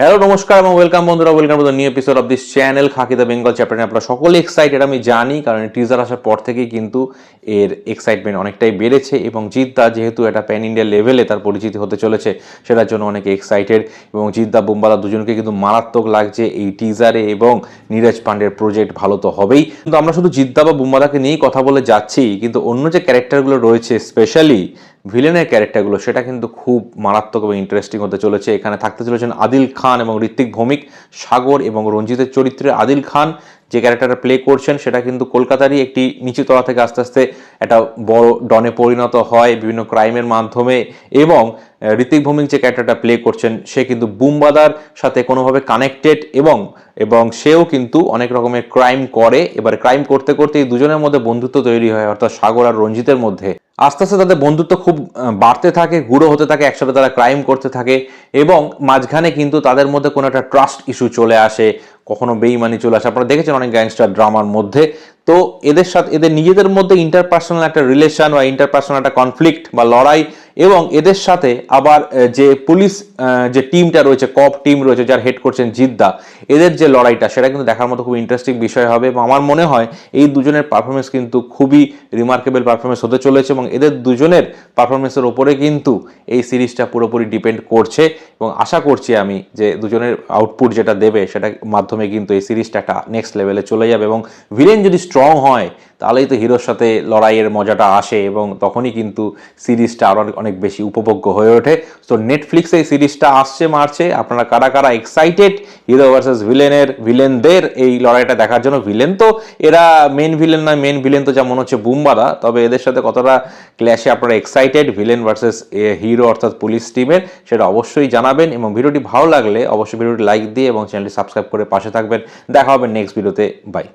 Hello নমস্কার এবং welcome বন্ধুরা welcome to the new episode of this channel Khakee the Bengal chapter নিয়ে আপনারা সকলে এক্সাইটেড আমি জানি, কারণ টিজার আসার পর থেকেই কিন্তু এর এক্সাইটমেন্ট অনেকটাই বেড়েছে এবং জিদ্দা যেহেতু এটা প্যান ইন্ডিয়া লেভেলে তার পরিচিতি হতে চলেছে, সেটার জন্য অনেকে এক্সাইটেড এবং জিদ্দা, বুম্বালা দুজনকে কিন্তু মারাত্মক লাগছে এই টিজারে এবং নীরজ পান্ডের প্রজেক্ট ভালো তো হবেই। কিন্তু আমরা শুধু জিদ্দা বা বুম্বালাকে নিয়েই কথা বলে যাচ্ছি, কিন্তু অন্য যে ক্যারেক্টারগুলো রয়েছে স্পেশালি ভিলেনের ক্যারেক্টারগুলো সেটা কিন্তু খুব মারাত্মক এবং ইন্টারেস্টিং হতে চলেছে। এখানে থাকতে চলেছেন আদিল খান এবং ঋত্বিক ভৌমিক, সাগর এবং রঞ্জিতের চরিত্রে আদিল খান যে ক্যারেক্টারটা প্লে করছেন, সেটা কিন্তু কলকাতারই একটি নিচুতলা থেকে আস্তে আস্তে একটা বড় ডনে পরিণত হয় বিভিন্ন ক্রাইমের মাধ্যমে এবং ঋত্বিক ভৌমিক যে ক্যারেক্টারটা প্লে করছেন, সে কিন্তু বুমবাদার সাথে কোনোভাবে কানেক্টেড এবং এবং সেও কিন্তু অনেক রকমের ক্রাইম করে। এবার ক্রাইম করতে করতে এই দুজনের মধ্যে বন্ধুত্ব তৈরি হয়, অর্থাৎ সাগর আর রঞ্জিতের মধ্যে। আস্তে আস্তে তাদের বন্ধুত্ব খুব বাড়তে থাকে, গুঁড়ো হতে থাকে, একসাথে তারা ক্রাইম করতে থাকে এবং মাঝখানে কিন্তু তাদের মধ্যে কোনো একটা ট্রাস্ট ইস্যু চলে আসে, কখনো বেইমানি চলে আসে। আপনারা দেখেছেন অনেক গ্যাংস্টার ড্রামার মধ্যে তো এদের সাথে, এদের নিজেদের মধ্যে ইন্টারপার্সোনাল একটা রিলেশন বা ইন্টারপার্সোনাল একটা কনফ্লিক্ট বা লড়াই এবং এদের সাথে আবার যে পুলিশ যে টিমটা রয়েছে কপ টিম রয়েছে, যার হেড করছেন জিদ্দা, এদের যে লড়াইটা, সেটা কিন্তু দেখার মতো খুব ইন্টারেস্টিং বিষয় হবে এবং আমার মনে হয় এই দুজনের পারফরমেন্স কিন্তু খুবই রিমার্কেবল পারফরমেন্স হতে চলেছে এবং এদের দুজনের পারফরমেন্সের ওপরে কিন্তু এই সিরিজটা পুরোপুরি ডিপেন্ড করছে এবং আশা করছি আমি যে দুজনের আউটপুট যেটা দেবে, সেটার মাধ্যমে কিন্তু এই সিরিজটা একটা নেক্সট লেভেলে চলে যাবে এবং ভিলেন যদি স্ট্রং হয়, তাহলেই তো হিরোর সাথে লড়াইয়ের মজাটা আসে এবং তখনই কিন্তু সিরিজটা আরও অনেক বেশি উপভোগ্য হয়ে ওঠে। তো নেটফ্লিক্সে এই সিরিজটা আসছে মারছে। আপনারা কারা কারা এক্সাইটেড হিরো ভার্সেস ভিলেনের ভিলেনদের এই লড়াইটা দেখার জন্য? ভিলেন তো এরা মেন ভিলেন নয় মেন ভিলেন তো যা মনে হচ্ছে বুমবাদা তবে এদের সাথে কতটা ক্ল্যাশে আপনারা এক্সাইটেড ভিলেন ভার্সেস হিরো অর্থাৎ পুলিশ টিমের সেটা অবশ্যই জানাবেন এবং ভিডিওটি ভালো লাগলে অবশ্যই ভিডিওটি লাইক দিয়ে এবং চ্যানেলটি সাবস্ক্রাইব করে পাশে থাকবেন। দেখা হবে নেক্সট ভিডিওতে বাই